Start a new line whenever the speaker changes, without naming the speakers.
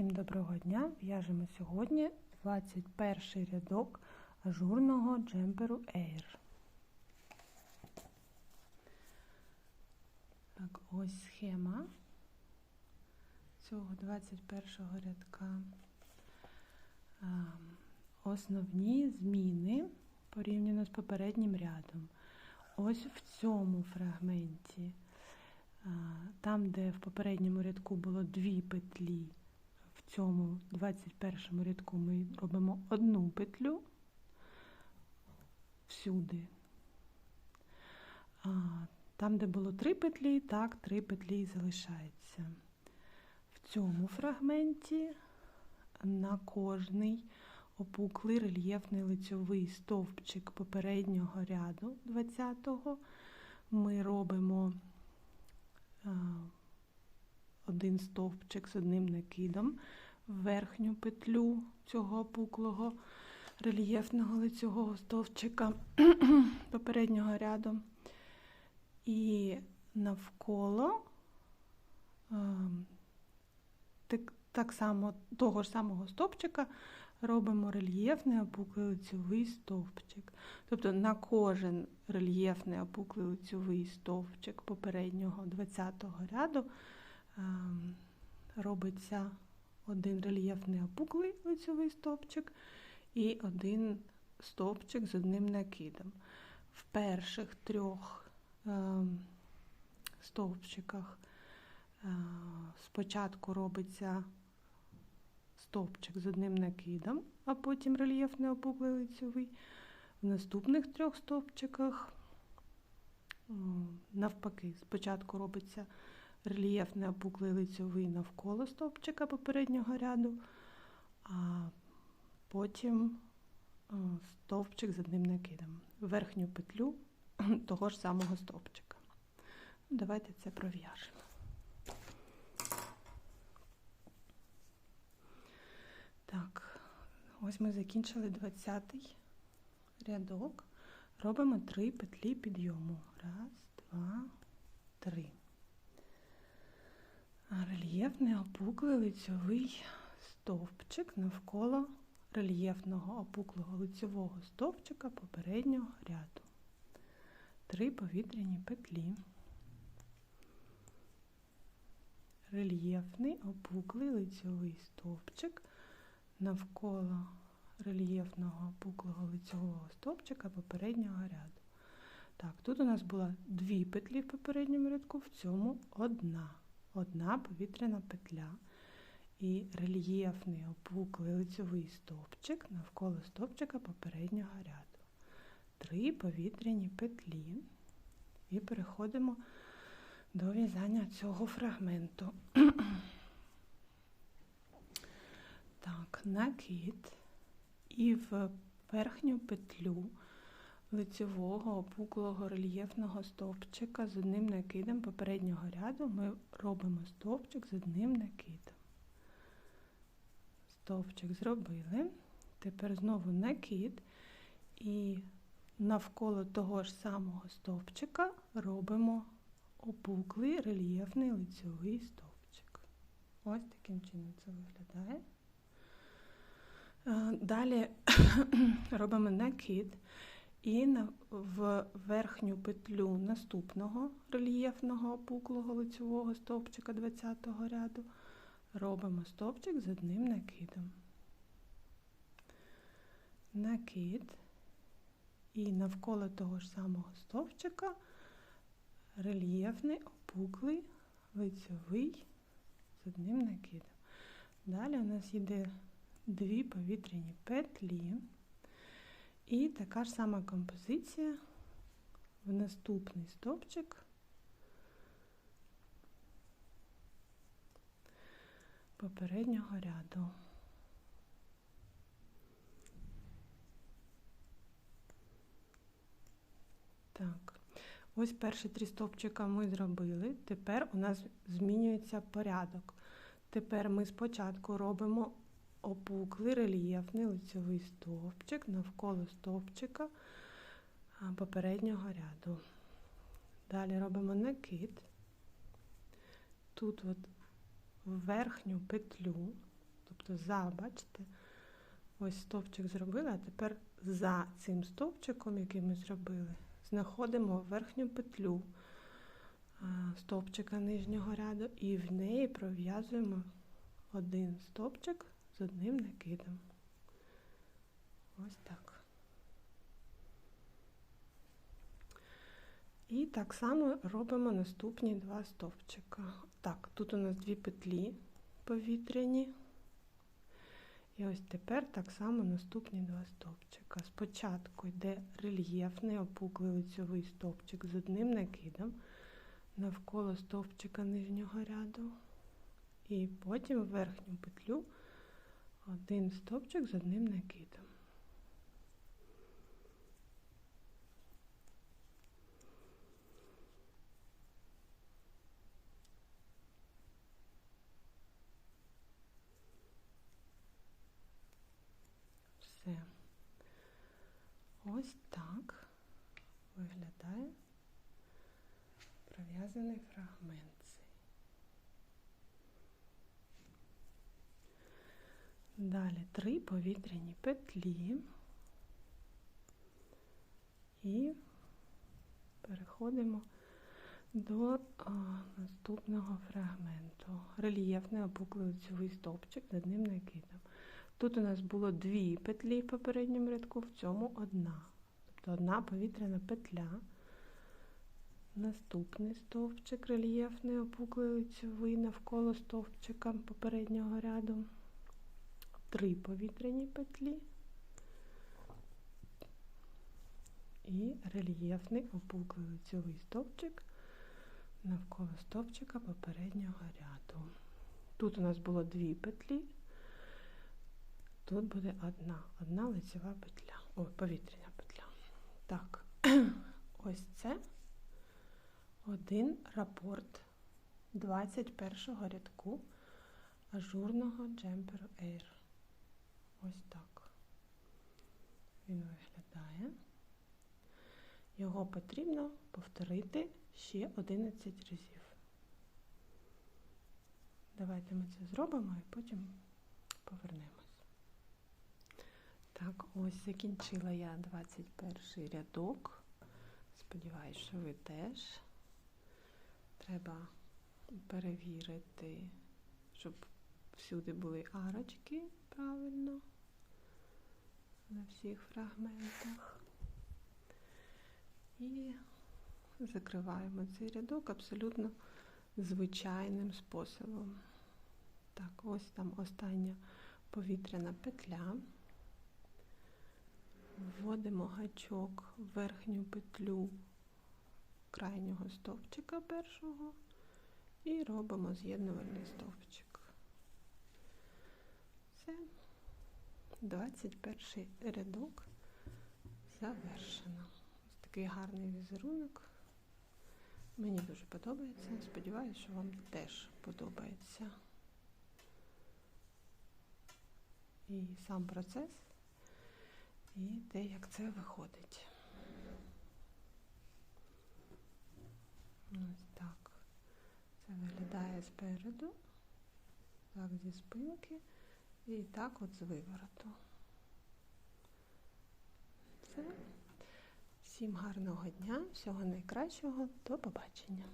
Всім доброго дня! В'яжемо сьогодні 21 рядок ажурного джемперу Air. Так, ось схема цього 21 рядка. Основні зміни порівняно з попереднім рядом. Ось в цьому фрагменті. Там, де в попередньому рядку було дві петлі, цьому 21 рядку ми робимо одну петлю всюди. Там, де було три петлі, так, три петлі залишається. В цьому фрагменті на кожний опуклий рельєфний лицьовий стовпчик попереднього ряду 20-го ми робимо один стовпчик з одним накидом в верхню петлю цього опуклого рельєфного лицевого стовпчика попереднього ряду. І навколо так, так само того ж самого стовпчика робимо рельєфний опуклий лицьовий стовпчик. Тобто на кожен рельєфний опуклий лицьовий стовпчик попереднього 20-го ряду робиться один рельєфний опуклий лицьовий стовпчик і один стовпчик з одним накидом. В перших трьох ем, стовпчиках е, спочатку робиться стовпчик з одним накидом, а потім рельєфний опуклий лицьовий. В наступних трьох стовпчиках, навпаки, спочатку робиться рельєфний опуклий лицьовий навколо стовпчика попереднього ряду, а потім стовпчик з одним накидом. Верхню петлю того ж самого стовпчика. Давайте це пров'яжемо. Так, ось ми закінчили 20-й рядок. Робимо 3 петлі підйому. Раз, два, три. Рельєфний опуклий лицьовий стовпчик навколо рельєфного опуклого лицьового стовпчика попереднього ряду. Три повітряні петлі. Рельєфний опуклий лицьовий стовпчик навколо рельєфного пуклого лицевого стовпчика попереднього ряду. Так, тут у нас було дві петлі в попередньому рядку, в цьому одна. Одна повітряна петля і рельєфний опуклий лицевий стовпчик навколо стовпчика попереднього ряду. Три повітряні петлі. І переходимо до в'язання цього фрагменту. Так, накид і в верхню петлю лицевого опуклого рельєфного стовпчика з одним накидом попереднього ряду ми робимо стовпчик з одним накидом. Стовпчик зробили. Тепер знову накид і навколо того ж самого стовпчика робимо опуклий рельєфний лицевий стовпчик. Ось таким чином це виглядає. Е, далі робимо накид і в верхню петлю наступного рельєфного опуклого лицевого стовпчика 20 го ряду робимо стовпчик з одним накидом. Накид і навколо того ж самого стовпчика рельєфний опуклий лицевий з одним накидом. Далі у нас йде дві повітряні петлі. І така ж сама композиція в наступний стовпчик попереднього ряду. Так, ось перші три стовпчика ми зробили. Тепер у нас змінюється порядок. Тепер ми спочатку робимо опуклий рельєфний лицевий стовпчик навколо стовпчика попереднього ряду. Далі робимо накид. Тут от верхню петлю Тобто за, бачите, ось стовпчик зробили, а тепер за цим стовпчиком, який ми зробили, знаходимо верхню петлю стовпчика нижнього ряду і в неї пров'язуємо один стовпчик з одним накидом. Ось так. І так само робимо наступні два стовпчика. Так, тут у нас дві петлі повітряні. І ось тепер так само наступні два стовпчика. Спочатку йде рельєфний опуклий лицьовий стовпчик з одним накидом навколо стовпчика нижнього ряду. І потім в верхню петлю один стовпчик з одним накидом. Все. Ось так виглядає пров'язаний фрагмент. цей. Далі три повітряні петлі і переходимо до а, наступного фрагменту. Рельєфний опуклий лицьовий стовпчик з одним накидом. Тут у нас було дві петлі в попередньому рядку, в цьому одна. Тобто одна повітряна петля. Наступний стовпчик рельєфний опуклий лицьовий навколо стовпчика попереднього ряду. Три повітряні петлі і рельєфний опуклий лицьовий стовпчик навколо стовпчика попереднього ряду. Тут у нас було дві петлі. Тут буде одна, одна лицева петля, ой, повітряна петля. Так, ось це один рапорт 21 рядку ажурного джемперу Air. Ось так. Він виглядає. Його потрібно повторити ще 11 разів. Давайте ми це зробимо і потім повернемось. Так, ось закінчила я 21 рядок. Сподіваюсь, що ви теж. Треба перевірити, щоб всюди були арочки правильно на всіх фрагментах. І закриваємо цей рядок абсолютно звичайним способом. Так, ось там остання повітряна петля. Вводимо гачок в верхню петлю крайнього стовпчика першого і робимо з'єднувальний стовпчик. Все, 21 рядок завершено. Ось такий гарний візерунок. Мені дуже подобається. Сподіваюся, що вам теж подобається. І сам процес, і те, як це виходить. Ось так. Це виглядає спереду, так зі спинки і так от з вивороту. Все. Всім гарного дня, всього найкращого, до побачення.